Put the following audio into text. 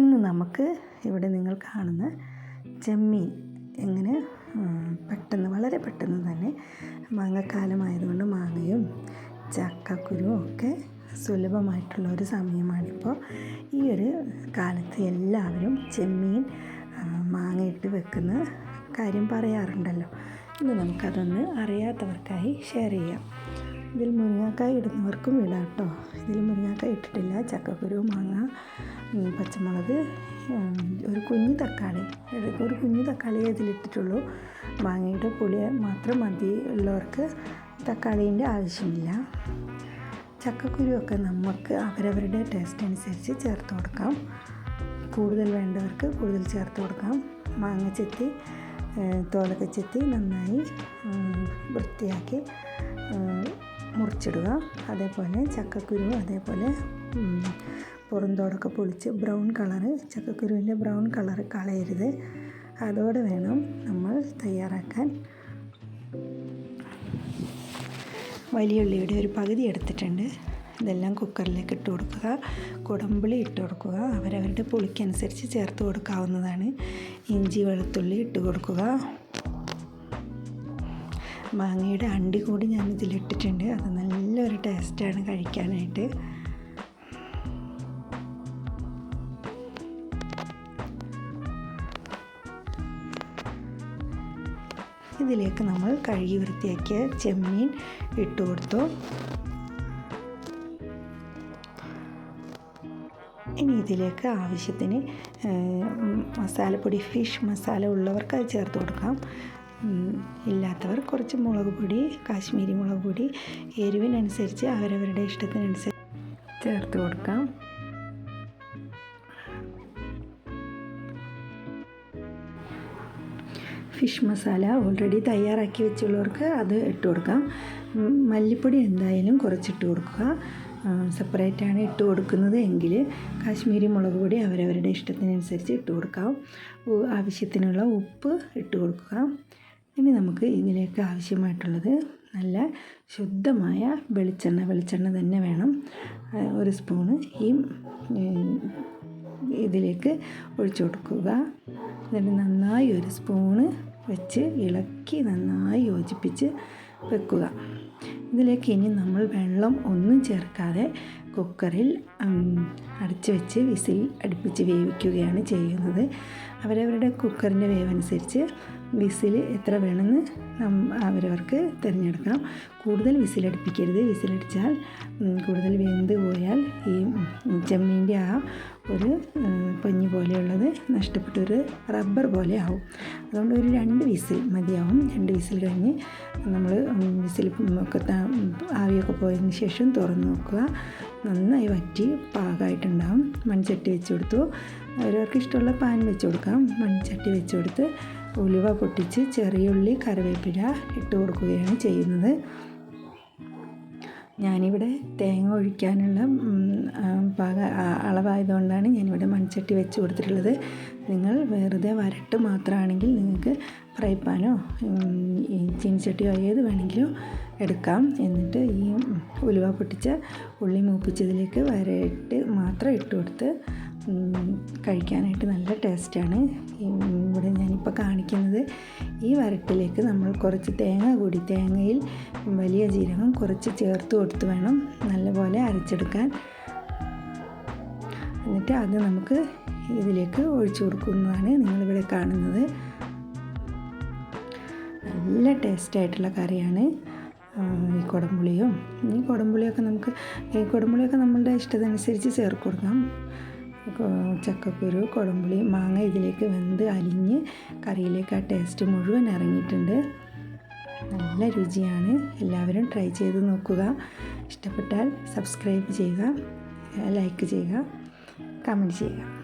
ഇന്ന് നമുക്ക് ഇവിടെ നിങ്ങൾ കാണുന്ന ചെമ്മീൻ എങ്ങനെ പെട്ടെന്ന് വളരെ പെട്ടെന്ന് തന്നെ മാങ്ങക്കാലമായതുകൊണ്ട് മാങ്ങയും ചക്കക്കുരുവും ഒക്കെ സുലഭമായിട്ടുള്ള ഒരു സമയമാണിപ്പോൾ. ഈ ഒരു കാലത്ത് എല്ലാവരും ചെമ്മീൻ മാങ്ങയിട്ട് വെക്കുന്ന കാര്യം പറയാറുണ്ടല്ലോ. ഇന്ന് നമുക്കതൊന്ന് അറിയാത്തവർക്കായി ഷെയർ ചെയ്യാം. ഇതിൽ മുരിങ്ങാക്കായ ഇടുന്നവർക്കും ഇടാം കേട്ടോ. ഇതിൽ മുരിങ്ങാക്കായ ഇട്ടിട്ടില്ല. ചക്കക്കുരു മാങ്ങ പച്ചമുളക് ഒരു കുഞ്ഞു തക്കാളി. ഒരു കുഞ്ഞു തക്കാളി ഇതിലിട്ടിട്ടുള്ളൂ മാങ്ങയുടെ പുളി മാത്രം മതി ഉള്ളവർക്ക് തക്കാളീന്റെ ആവശ്യമില്ല. ചക്കക്കുരുവൊക്കെ നമുക്ക് അവരവരുടെ ടേസ്റ്റ് അനുസരിച്ച് ചേർത്ത് കൊടുക്കാം. കൂടുതൽ വേണ്ടവർക്ക് കൂടുതൽ ചേർത്ത് കൊടുക്കാം. മാങ്ങ ചെത്തി തോലൊക്കെ ചെത്തി നന്നായി വൃത്തിയാക്കി മുറിച്ചിടുക. അതേപോലെ ചക്കക്കുരു അതേപോലെ പുറന്തോടൊക്കെ പൊളിച്ച് ബ്രൗൺ കളറ് ചക്കക്കുരുവിന്റെ ബ്രൗൺ കളറ് കളയരുത്. അതോടെ വേണം നമ്മൾ തയ്യാറാക്കാൻ. വലിയ ഉള്ളിയുടെ ഒരു പകുതി എടുത്തിട്ടുണ്ട്. ഇതെല്ലാം കുക്കറിലേക്ക് ഇട്ട് കൊടുക്കുക. കുടമ്പുളി ഇട്ട് കൊടുക്കുക. അവരവരുടെ പുളിക്കനുസരിച്ച് ചേർത്ത് കൊടുക്കാവുന്നതാണ്. ഇഞ്ചി വെളുത്തുള്ളി ഇട്ട് കൊടുക്കുക. മാങ്ങയുടെ അണ്ടി കൂടി ഞാൻ ഇതിലിട്ടിട്ടുണ്ട് അത് നല്ലൊരു ടേസ്റ്റാണ് കഴിക്കാനായിട്ട്. ഇതിലേക്ക് നമ്മൾ കഴുകി വൃത്തിയാക്കിയ ചെമ്മീൻ ഇട്ട് കൊടുത്തു. ഇനി ഇതിലേക്ക് ആവശ്യത്തിന് മസാലപ്പൊടി ഫിഷ് മസാല ഉള്ളവർക്ക് അത് ചേർത്ത് കൊടുക്കാം. ഇല്ലാത്തവർ കുറച്ച് മുളക് പൊടി കാശ്മീരി മുളക് പൊടി എരിവിനനുസരിച്ച് അവരവരുടെ ഇഷ്ടത്തിനനുസരിച്ച് ചേർത്ത് കൊടുക്കാം. ഫിഷ് മസാല ഓൾറെഡി തയ്യാറാക്കി വെച്ചുള്ളവർക്ക് അത് ഇട്ട് കൊടുക്കാം. മല്ലിപ്പൊടി എന്തായാലും കുറച്ചിട്ട് കൊടുക്കുക. സെപ്പറേറ്റാണ് ഇട്ട് കൊടുക്കുന്നത് എങ്കിൽ കാശ്മീരി മുളക് പൊടി അവരവരുടെ ഇഷ്ടത്തിനനുസരിച്ച് ഇട്ട് കൊടുക്കാം. ആവശ്യത്തിനുള്ള ഉപ്പ് ഇട്ട് കൊടുക്കുക. ഇനി നമുക്ക് ഇതിലേക്ക് ആവശ്യമായിട്ടുള്ളത് നല്ല ശുദ്ധമായ വെളിച്ചെണ്ണ വെളിച്ചെണ്ണ തന്നെ വേണം. ഒരു സ്പൂണ് ഈ ഇതിലേക്ക് ഒഴിച്ചു കൊടുക്കുക. എന്നിട്ട് നന്നായി ഒരു സ്പൂണ് വെച്ച് ഇളക്കി നന്നായി യോജിപ്പിച്ച് വെക്കുക. ഇതിലേക്ക് ഇനി നമ്മൾ വെള്ളം ഒന്നും ചേർക്കാതെ കുക്കറിൽ അടച്ചു വെച്ച് വിസിൽ അടുപ്പിച്ച് വേവിക്കുകയാണ് ചെയ്യുന്നത്. അവരവരുടെ കുക്കറിന്റെ വേവനുസരിച്ച് വിസിൽ എത്ര വേണമെന്ന് അവരവർക്ക് തിരഞ്ഞെടുക്കാം കൂടുതൽ വിസിലടുപ്പിക്കരുത് വിസിലടിച്ചാൽ കൂടുതൽ വെന്ത് പോയാൽ ഈ ചെമ്മീന്റെ ആ ഒരു പഞ്ഞി പോലെയുള്ളത് നഷ്ടപ്പെട്ടൊരു റബ്ബർ പോലെ ആവും. അതുകൊണ്ട് ഒരു രണ്ട് വിസിൽ മതിയാവും. രണ്ട് വിസിൽ കഴിഞ്ഞ് നമ്മൾ വിസിൽ ഒക്കെ ആവിയൊക്കെ പോയതിന് ശേഷം തുറന്ന് നോക്കുക. നന്നായി വറ്റി പാകമായിട്ടുണ്ടാവും. മൺചട്ടി വെച്ച് കൊടുത്തു. ഓരോർക്ക് ഇഷ്ടമുള്ള പാൻ വെച്ച് കൊടുക്കാം. മൺചട്ടി വെച്ച് കൊടുത്ത് ഉലുവ പൊട്ടിച്ച് ചെറിയുള്ളി കറിവേപ്പില ഇട്ട് കൊടുക്കുകയാണ് ചെയ്യുന്നത്. ഞാനിവിടെ തേങ്ങ ഒഴിക്കാനുള്ള പാക അളവായതുകൊണ്ടാണ് ഞാനിവിടെ മൺചട്ടി വെച്ച് കൊടുത്തിട്ടുള്ളത്. നിങ്ങൾ വെറുതെ വരട്ട് മാത്രമാണെങ്കിൽ നിങ്ങൾക്ക് ഫ്രൈ പാനോ ചീനിച്ചട്ടിയോ ഏത് വേണമെങ്കിലും എടുക്കാം. എന്നിട്ട് ഈ ഉലുവ പൊട്ടിച്ച ഉള്ളി മൂപ്പിച്ചതിലേക്ക് വരട്ട് മാത്രം ഇട്ട് കൊടുത്ത് കഴിക്കാനായിട്ട് നല്ല ടേസ്റ്റാണ്. ഇവിടെ ഞാനിപ്പോൾ കാണിക്കുന്നത് ഈ വരട്ടിലേക്ക് നമ്മൾ കുറച്ച് തേങ്ങ കൂടി തേങ്ങയിൽ വലിയ ജീരകം കുറച്ച് ചേർത്ത് കൊടുത്ത് വേണം നല്ലപോലെ അരച്ചെടുക്കാൻ. എന്നിട്ട് അത് നമുക്ക് ഇതിലേക്ക് ഒഴിച്ചു കൊടുക്കുന്നതാണ് നിങ്ങളിവിടെ കാണുന്നത്. നല്ല ടേസ്റ്റായിട്ടുള്ള കറിയാണ്. ഈ കുടംപുളിയും. ഈ കുടംപുളിയൊക്കെ നമുക്ക് ഈ കുടംപുളിയൊക്കെ നമ്മളുടെ ഇഷ്ടത്തിനനുസരിച്ച് ചേർത്ത് കൊടുക്കാം. ചക്കക്കുരു കുടംപുളി മാങ്ങ ഇതിലേക്ക് വെന്ത് അലിഞ്ഞ് കറിയിലേക്ക് ആ ടേസ്റ്റ് മുഴുവൻ ഇറങ്ങിയിട്ടുണ്ട്. നല്ല രുചിയാണ്. എല്ലാവരും ട്രൈ ചെയ്ത് നോക്കുക. ഇഷ്ടപ്പെട്ടാൽ സബ്സ്ക്രൈബ് ചെയ്യുക ലൈക്ക് ചെയ്യുക കമന്റ് ചെയ്യുക.